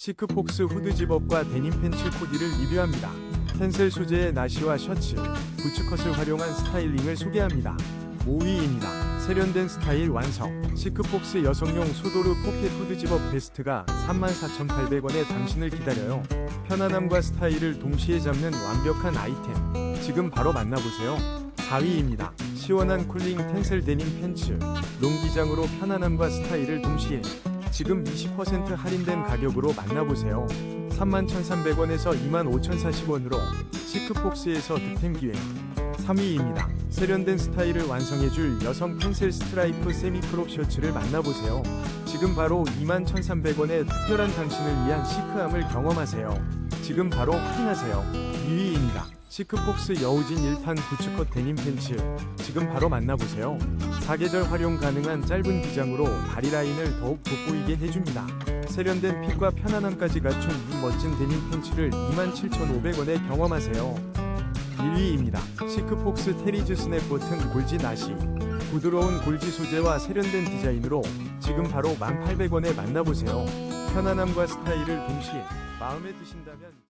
시크폭스 후드 집업과 데님 팬츠 코디를 리뷰합니다. 텐셀 소재의 나시와 셔츠, 부츠컷을 활용한 스타일링을 소개합니다. 5위입니다. 세련된 스타일 완성. 시크폭스 여성용 소도르 포켓 후드 집업 베스트가 34,800원에 당신을 기다려요. 편안함과 스타일을 동시에 잡는 완벽한 아이템. 지금 바로 만나보세요. 4위입니다. 시원한 쿨링 텐셀 데님 팬츠. 롱기장으로 편안함과 스타일을 동시에 지금 20% 할인된 가격으로 만나보세요. 31,300원에서 25,040원으로 시크폭스에서 득템 기회. 3위입니다. 세련된 스타일을 완성해줄 여성 펜슬 스트라이프 세미크롭 셔츠를 만나보세요. 지금 바로 21,300원에 특별한 당신을 위한 시크함을 경험하세요. 지금 바로 확인하세요. 2위입니다. 시크폭스 여우진 1탄 부츠컷 데님 팬츠. 지금 바로 만나보세요. 사계절 활용 가능한 짧은 기장으로 다리 라인을 더욱 돋보이게 해줍니다. 세련된 핏과 편안함까지 갖춘 이 멋진 데님 팬츠를 27,500원에 경험하세요. 1위입니다. 시크폭스 테리즈 스냅 버튼 골지 나시. 부드러운 골지 소재와 세련된 디자인으로 지금 바로 1,800원에 만나보세요. 편안함과 스타일을 동시에 마음에 드신다면